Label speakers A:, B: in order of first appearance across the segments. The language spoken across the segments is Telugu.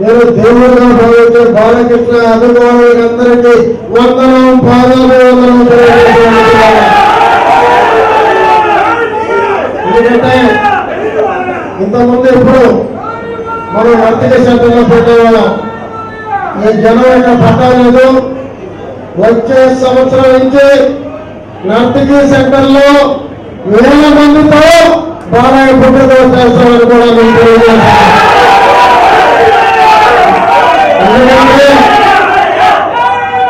A: నేను దేవుడిగా భావించే బాలకృష్ణ అభిమానులందరికీ వందనం పాదాలు వందనం ఎందుకంటే ఇంతకుముందు ఇప్పుడు మనం వర్తక సెంటర్లో పెట్టేవాళ్ళం. ఈ జనం యొక్క పట్టాలేదు వచ్చే సంవత్సరం నుంచి నర్తకి సెంటర్లో వేల మందితో బాలయ్య పుట్టినరోజు చేస్తామని కూడా మేము తెలియజేస్తున్నాం ఎందుకంటే ఈ ప్రపంచంలో జరగబోదు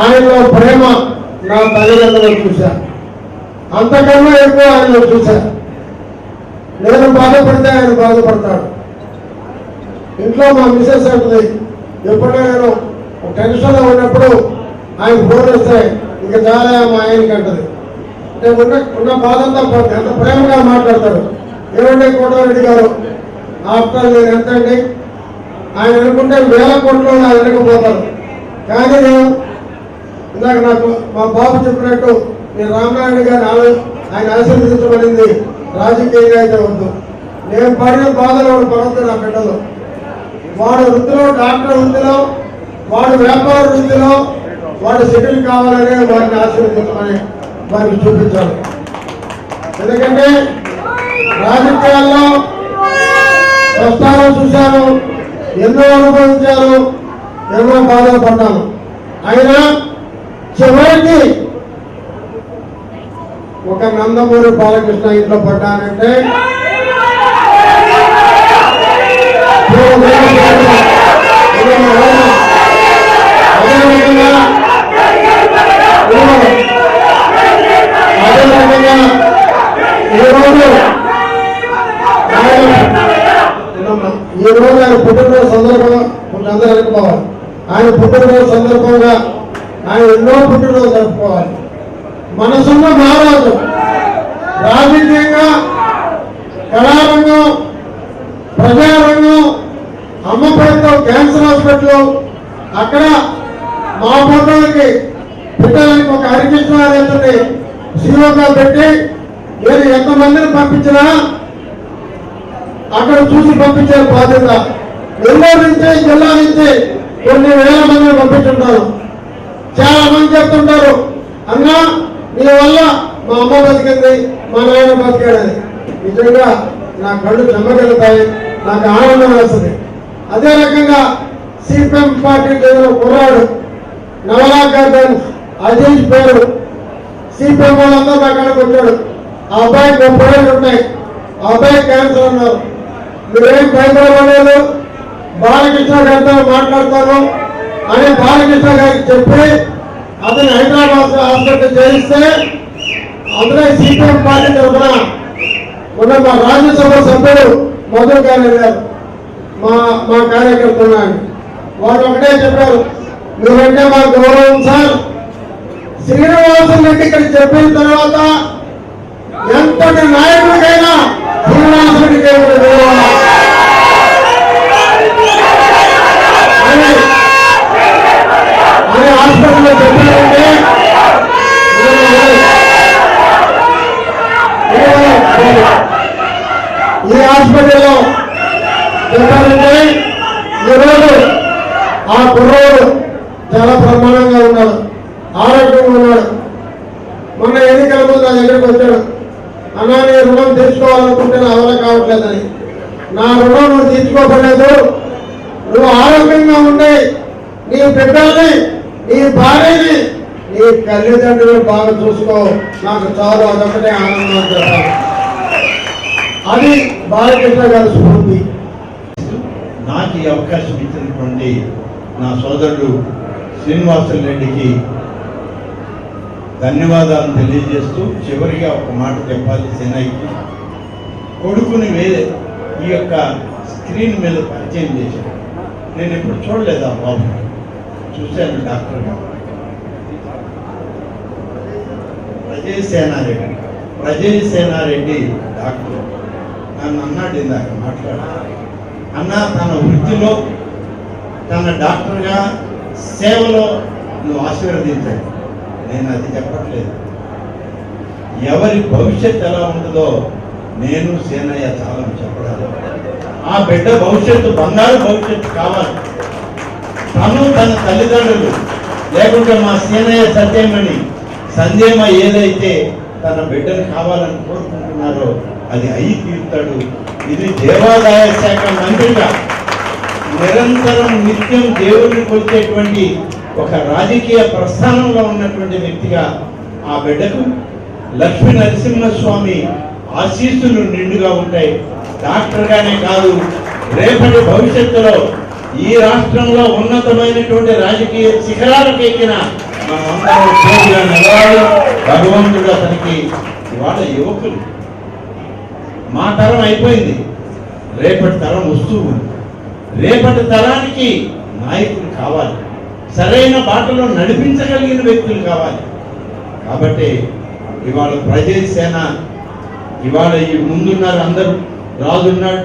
A: ఆయనలో ప్రేమ నా తల్లిదండ్రులు చూశా అంతకన్నా ఎక్కువ ఆయనలో చూశా నేను బాధపడితే ఆయన బాధపడతాడు. ఇంట్లో మా మిసెస్ ఉంటుంది ఎప్పుడైనా నేను టెన్షన్లో ఉన్నప్పుడు ఆయన ఫోన్ వస్తే ఇంకా చాలా మా ఆయనకి అంటది. అంటే ఉన్న ఉన్న బాధంతా ఎంత ప్రేమగా మాట్లాడతాడు. ఏమండి కోటారెడ్డి గారు? ఆఫ్టర్ నేను ఎంత అండి ఆయన అనుకుంటే వేల కోట్లు ఆయన వెనకపోతారు కానీ నేను ఇందాక నాకు మా బాబు చెప్పినట్టు నేను రామనారాయణ గారిని ఆయన ఆశీర్వదించబడింది రాజకీయంగా అయితే వద్దు. నేను పడిన బాధలు వాడు పడద్దు నా బిడ్డలు. వాడు వృత్తిలో డాక్టర్ వృత్తిలో వాడు వ్యాపార వృత్తిలో వాడు సెటిల్ కావాలనే వారిని ఆశీర్వదించమని వారికి చూపించాలి ఎందుకంటే రాజకీయాల్లో కష్టాలు చూశాను ఎన్నో అనుభవించాను ఎన్నో బాధలు పడ్డాను అయినా చివరికి ఒక నందమూరి బాలకృష్ణ ఇంట్లో పడ్డానంటే అదేవిధంగా అదేవిధంగా ఈరోజు ఆయన ఈ రోజు ఆయన పుట్టినరోజు సందర్భంగా కొంచెం జరుపుకోవాలి ఆయన పుట్టినరోజు సందర్భంగా ఆయన ఎన్నో పుట్టినరోజు జరుపుకోవాలి. మనసున్న మహారాజు రాజకీయంగా కళారంగం ప్రజారంగం అమ్మపడితో క్యాన్సర్ హాస్పిటల్ అక్కడ మా ఫోటోలకి పెట్టడానికి ఒక హరికృష్ణారెడ్డిని సీఓగా పెట్టి నేను ఎంతమందిని పంపించినా అక్కడ చూసి పంపించే బాధ్యత నెల్లూరు నుంచి జిల్లా నుంచి కొన్ని వేల మందిని పంపించుంటారు. చాలా మంది చెప్తుంటారు అన్నా నీ వల్ల మా అమ్మ బతికింది మా నాయన బతికాడని. నిజంగా నా కళ్ళు చెమ్మగలుగుతాయి నాకు ఆనందం వేస్తుంది. అదే రకంగా సిపిఎం పార్టీ చెందిన కుర్రాడు నవలా గార్డెన్ అజీజ్ పేరు. సిపిఎం వాళ్ళందరూ నా వచ్చాడు ఆ అబ్బాయికి ముప్పై ఉన్నాయి. ఆ అబ్బాయి క్యాన్సర్ అన్నారు. మీరేం భయపడలేదు బాలకృష్ణ గారితో మాట్లాడతాను. అని బాలకృష్ణ గారికి చెప్పి అతని హైదరాబాద్ హాస్పిటల్ చేయిస్తే అతనే సిపిఎం పార్టీ తరఫున ఉన్న మా రాజ్యసభ సభ్యుడు మధుర్ గారు మా మా కార్యకర్తలు ఆయన. వాళ్ళు ఒకటే చెప్పారు మీరంటే మా గౌరవం సార్. శ్రీనివాసం రెడ్డి ఇక్కడ చెప్పిన తర్వాత ఎంతటి నాయకుడికైనా శ్రీనివాస రెడ్డికి గౌరవం అని అని హాస్పిటల్లో చెప్పారంటే ఈ హాస్పిటల్లో? చెప్పారంటే ఈరోజు ఆ కుర్రోడు చాలా ప్రమాణంగా ఉన్నాడు. ఆరోగ్యంగా ఉన్నాడు. మొన్న ఎన్నికల ముందు నా దగ్గరికి వచ్చాడు. అన్నా నీ రుణం తీసుకోవాలనుకుంటే నా వల్ల కావట్లేదని. నా రుణం నువ్వు తీసుకోకలేదు నువ్వు ఆరోగ్యంగా ఉండి నీ బిడ్డల్ని నీ భార్యని నీ తల్లిదండ్రులు బాగా చూసుకో. నాకు చాలు అదొకటే ఆనందం చెప్పాలి. అది బాలకృష్ణ గారు స్ఫూర్తి.
B: నాకు ఈ అవకాశం ఇచ్చినటువంటి నా సోదరుడు శ్రీనివాసులు రెడ్డికి ధన్యవాదాలు తెలియజేస్తూ చివరిగా ఒక మాట చెప్పాలి చెన్నైకి కొడుకుని వేరే ఈ యొక్క స్క్రీన్ మీద పరిచయం చేశాడు. నేను ఇప్పుడు చూడలేదు ఆ బాబు. చూశాను డాక్టర్ గారు. ప్రజయ్ సేనారెడ్డి ప్రజయ్ సేనారెడ్డి డాక్టర్. నన్ను అన్నాడు ఇందాక మాట్లాడారు అన్న తన వృత్తిలో తన డాక్టర్గా సేవలో నువ్వు ఆశీర్వదించాడు నేను అది చెప్పట్లేదు. ఎవరి భవిష్యత్ ఎలా ఉంటుందో నేను సేనయ్య చాలా చెప్పడాలి. ఆ బిడ్డ భవిష్యత్తు బంగారు భవిష్యత్తు కావాలి. తను తన తల్లిదండ్రులు లేకుంటే మా సేనయ్య సత్యమని సందేమ ఏదైతే తన బిడ్డను కావాలని కోరుకుంటున్నారో అది అయి తీరుతాడు. ఇది దేవాదాయ శాఖ మంత్రిగా నిరంతరం నిత్యం దేవుడికి వచ్చేటువంటి ఒక రాజకీయ ప్రస్థానంలో ఉన్నటువంటి వ్యక్తిగా ఆ బిడ్డకు లక్ష్మీ నరసింహస్వామి ఆశీస్సులు నిండుగా ఉంటాయి. డాక్టర్గానే కాదు రేపటి భవిష్యత్తులో ఈ రాష్ట్రంలో ఉన్నతమైనటువంటి రాజకీయ శిఖరాలకు ఎక్కిన మనమందరం తోడుగా నిలవాలి. భగవంతుడు అతనికి ఇవాళ యువకులు. మా తరం అయిపోయింది. రేపటి తరం వస్తూ ఉంది రేపటి తరానికి నాయకులు కావాలి. సరైన బాటలో నడిపించగలిగిన వ్యక్తులు కావాలి. కాబట్టి ఇవాళ ప్రజల సేన ఇవాళ ఈ ముందున్నారు అందరూ. రాజు ఉన్నాడు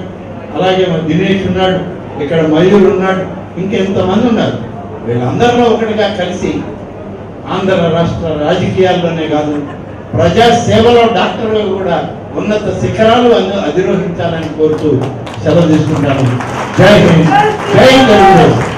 B: అలాగే దినేష్ ఉన్నాడు ఇక్కడ మయూర్ ఉన్నాడు ఇంకెంతమంది ఉన్నారు. వీళ్ళందరిలో ఒకటిగా కలిసి ఆంధ్ర రాష్ట్ర రాజకీయాల్లోనే కాదు ప్రజా సేవలో డాక్టర్లు కూడా ఉన్నత శిఖరాలు అధిరోహించాలని కోరుతూ సెలవు తీసుకుంటాను. జై హింద్. జై తెలుగుదేశం